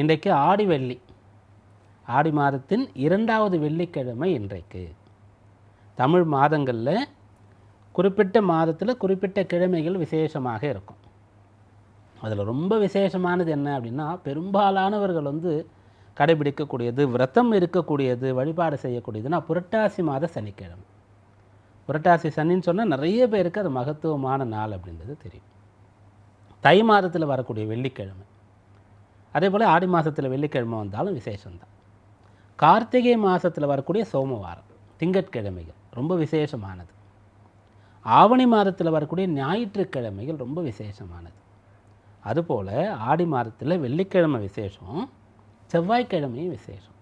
இன்றைக்கு ஆடி வெள்ளி. ஆடி மாதத்தின் இரண்டாவது வெள்ளிக்கிழமை இன்றைக்கு. தமிழ் மாதங்களில் குறிப்பிட்ட மாதத்தில் குறிப்பிட்ட கிழமைகள் விசேஷமாக இருக்கும். அதில் ரொம்ப விசேஷமானது என்ன அப்படின்னா பெரும்பாலானவர்கள் வந்து கடைபிடிக்கக்கூடியது விரதம் இருக்கக்கூடியது வழிபாடு செய்யக்கூடியதுன்னா புரட்டாசி மாத சனிக்கிழமை. புரட்டாசி சனின்னு சொன்னால் நிறைய பேருக்கு அது மகத்துவமான நாள் அப்படின்றது தெரியும். தை மாதத்தில் வரக்கூடிய வெள்ளிக்கிழமை. அதே போல் ஆடி மாதத்தில் வெள்ளிக்கிழமை வந்தாலும் விசேஷம்தான். கார்த்திகை மாதத்தில் வரக்கூடிய சோமவாரம் திங்கட்கிழமைகள் ரொம்ப விசேஷமானது. ஆவணி மாதத்தில் வரக்கூடிய ஞாயிற்றுக்கிழமைகள் ரொம்ப விசேஷமானது. அதுபோல் ஆடி மாதத்தில் வெள்ளிக்கிழமை விசேஷம் செவ்வாய்க்கிழமையும் விசேஷம்.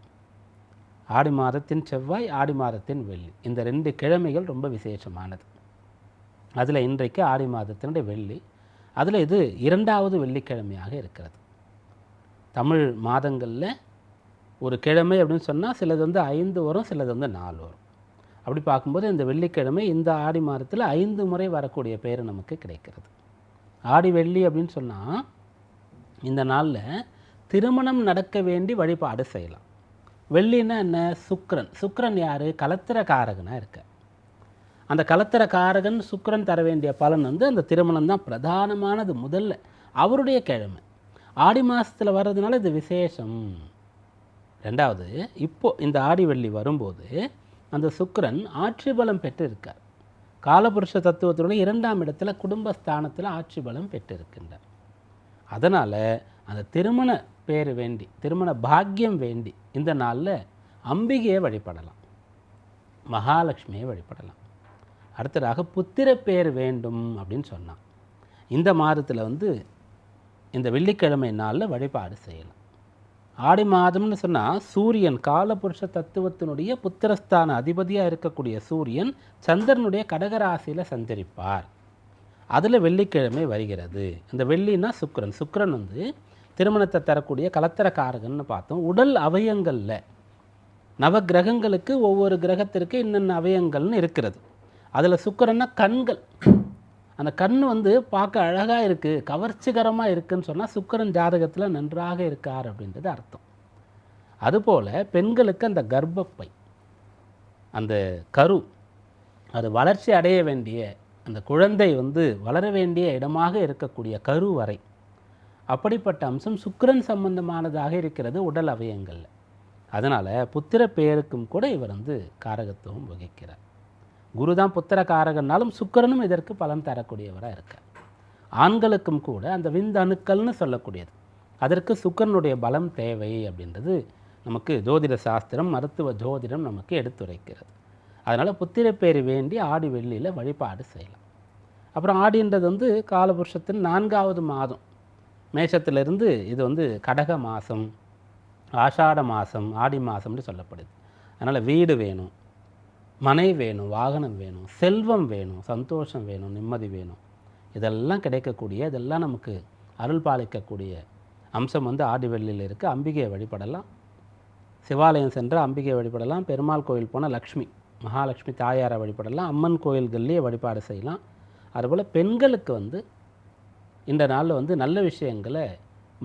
ஆடி மாதத்தின் செவ்வாய் ஆடி மாதத்தின் வெள்ளி இந்த ரெண்டு கிழமைகள் ரொம்ப விசேஷமானது. அதில் இன்றைக்கு ஆடி மாதத்தினுடைய வெள்ளி அதில் இது இரண்டாவது வெள்ளிக்கிழமையாக இருக்கிறது. தமிழ் மாதங்களில் ஒரு கிழமை அப்படின்னு சொன்னால் சிலது வந்து ஐந்து வரும் சிலது வந்து நாலு வரும். அப்படி பார்க்கும்போது இந்த வெள்ளிக்கிழமை இந்த ஆடி மாதத்தில் ஐந்து முறை வரக்கூடிய பேர் நமக்கு கிடைக்கிறது. ஆடி வெள்ளி அப்படின்னு சொன்னால் இந்த நாளில் திருமணம் நடக்க வேண்டி வழிபாடு செய்யலாம். வெள்ளின்னா என்ன? சுக்ரன் சுக்ரன் யார்? கலத்திரக்காரகனாக இருக்க. அந்த கலத்திரக்காரகன் சுக்ரன் தர வேண்டிய பலன் வந்து அந்த திருமணம் தான் பிரதானமானது முதல்ல. அவருடைய கிழமை. ஆடி மாதத்தில் வர்றதுனால இது விசேஷம். ரெண்டாவது இப்போ இந்த ஆடி வெள்ளி வரும்போது அந்த சுக்கரன் ஆட்சி பலம் பெற்று இருக்கார் காலபுருஷ தத்துவத்தோட இரண்டாம் இடத்துல குடும்பஸ்தானத்தில் ஆட்சி பலம் பெற்று இருக்கின்றார் அதனால் அந்த திருமண பேர் வேண்டி திருமண பாக்கியம் வேண்டி இந்த நாளில் அம்பிகையை வழிபடலாம். மகாலட்சுமியை வழிபடலாம். அடுத்ததாக புத்திர பேர் வேண்டும் அப்படின்னு சொன்னான். இந்த மாதத்தில் வந்து இந்த வெள்ளிக்கிழமை நாளில் வழிபாடு செய்யலாம். ஆடி மாதம்னு சொன்னால் சூரியன் காலபுருஷ தத்துவத்தினுடைய புத்திரஸ்தான அதிபதியாக இருக்கக்கூடிய சூரியன் சந்திரனுடைய கடகராசியில் சஞ்சரிப்பார். அதில் வெள்ளிக்கிழமை வருகிறது. இந்த வெள்ளினா சுக்கரன். சுக்கிரன் வந்து திருமணத்தை தரக்கூடிய கலத்தரக்காரகன்னு பார்த்தோம். உடல் அவயங்களில் நவ கிரகங்களுக்கு ஒவ்வொரு கிரகத்திற்கு இன்னென்ன அவயங்கள்னு இருக்கிறது. அதில் சுக்கிரன்னா கண்கள். அந்த கண் வந்து பார்க்க அழகாக இருக்குது கவர்ச்சிகரமாக இருக்குன்னு சொன்னால் சுக்கிரன் ஜாதகத்தில் நன்றாக இருக்கார் அப்படின்றது அர்த்தம். அதுபோல் பெண்களுக்கு அந்த கர்ப்பப்பை அந்த கரு அது வளர்ச்சி அடைய வேண்டிய அந்த குழந்தை வந்து வளர வேண்டிய இடமாக இருக்கக்கூடிய கரு வரை. அப்படிப்பட்ட அம்சம் சுக்கிரன் சம்பந்தமானதாக இருக்கிறது உடல் அவயங்களில். அதனால் புத்திர பெயருக்கும் கூட இவர் வந்து காரகத்துவம் வகிக்கிறார். குரு தான் புத்திரக்காரகனாலும் சுக்கரனும் இதற்கு பலன் தரக்கூடியவராக இருக்கார் ஆண்களுக்கும் கூட அந்த விந்தணுக்கள்னு சொல்லக்கூடியது. அதற்கு சுக்கரனுடைய பலம் தேவை அப்படின்றது நமக்கு ஜோதிட சாஸ்திரம் மருத்துவ ஜோதிடம் நமக்கு எடுத்துரைக்கிறது. அதனால் புத்திரப்பேறு வேண்டி ஆடி வெள்ளியில் வழிபாடு செய்யலாம். அப்புறம் ஆடின்றது வந்து காலபுருஷத்தின் நான்காவது மாதம். மேஷத்திலிருந்து இது வந்து கடக மாதம் ஆஷாட மாதம் ஆடி மாதம்னு சொல்லப்படுது. அதனால் வீடு வேணும். மனை வேணும் வாகனம் வேணும் செல்வம் வேணும் சந்தோஷம் வேணும் நிம்மதி வேணும். இதெல்லாம் கிடைக்கக்கூடிய இதெல்லாம் நமக்கு அருள் பாலிக்கக்கூடிய அம்சம் வந்து ஆடிவெள்ளியில் இருக்குது அம்பிகையை வழிபடலாம். சிவாலயம் சென்று அம்பிகையை வழிபடலாம். பெருமாள் கோயில் போனால் லக்ஷ்மி மகாலட்சுமி தாயாரை வழிபடலாம். அம்மன் கோயில்கள்லேயே வழிபாடு செய்யலாம். அதுபோல் பெண்களுக்கு வந்து இந்த நாளில் வந்து நல்ல விஷயங்களை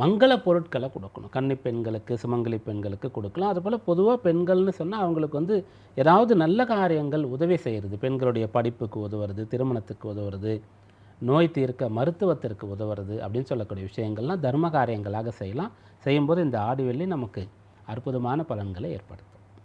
மங்கள பொருட்களை கொடுக்கணும். கன்னி பெண்களுக்கு சுமங்கலி பெண்களுக்கு கொடுக்கலாம். அதுபோல் பொதுவாக பெண்கள்னு சொன்னால் அவங்களுக்கு வந்து ஏதாவது நல்ல காரியங்கள் உதவி செய்கிறது பெண்களுடைய படிப்புக்கு உதவுறது திருமணத்துக்கு உதவுறது நோய் தீர்க்க மருத்துவத்திற்கு உதவுறது அப்படின்னு சொல்லக்கூடிய விஷயங்கள்லாம் தர்ம காரியங்களாக செய்யலாம். செய்யும்போது இந்த ஆடி வெள்ளி நமக்கு அற்புதமான பலன்களை ஏற்படுத்தும்.